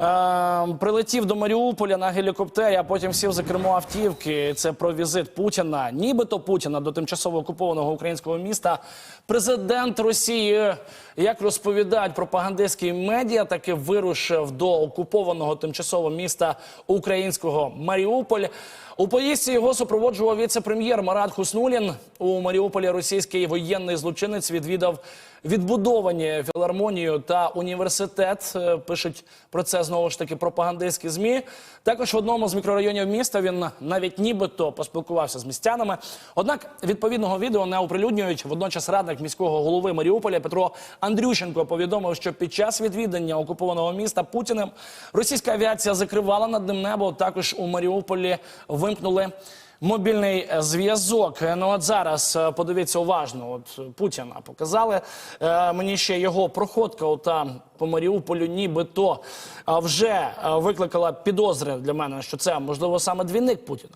Е, прилетів до Маріуполя на гелікоптері, а потім сів за кермо автівки. Це про візит Путіна, нібито Путіна до тимчасово окупованого українського міста. Президент Росії, як розповідають пропагандистські медіа, таки вирушив до окупованого тимчасово міста українського Маріуполь. У поїздці його супроводжував віце-прем'єр Марат Хуснулін. У Маріуполі російський воєнний злочинець відвідав відбудовані філармонію та університет. Е, Пишуть про це знову ж таки пропагандистські змі. Також в одному з мікрорайонів міста він навіть нібито поспілкувався з містянами. Однак відповідного відео не оприлюднюють. Водночас радник міського голови Маріуполя Петро Андрющенко повідомив, що під час відвідання окупованого міста Путіним російська авіація закривала над ним небо. Також у Маріуполі вимкнули. Мобільний е, зв'язок. Е, Ну от зараз е, подивіться уважно. От Путіна показали мені ще його проходка. Ота по Маріуполю, нібито вже викликала підозри для мене, що це можливо саме двійник Путіна.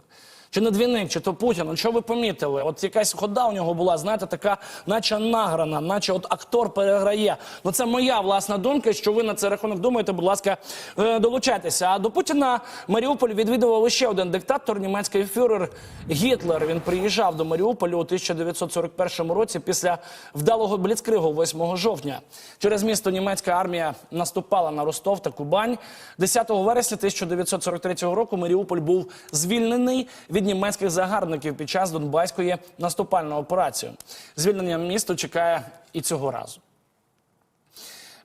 Чи не двійник, чи то Путін? От Що ви помітили? От якась хода у нього була, знаєте, така, наче награна, наче от актор переграє. Ну це моя власна думка. Що ви на цей рахунок думаєте? Будь ласка, е, долучайтеся. А до Путіна Маріуполь відвідував ще один диктатор, німецький фюрер Гітлер. Він приїжджав до Маріуполя у 1941 році після вдалого бліцкригу 8 жовтня. Через місто німецька армія наступала на Ростов та Кубань. 10 вересня 1943 року Маріуполь був звільнений від німецьких загарбників під час Донбаської наступальної операції. Звільнення місту чекає і цього разу.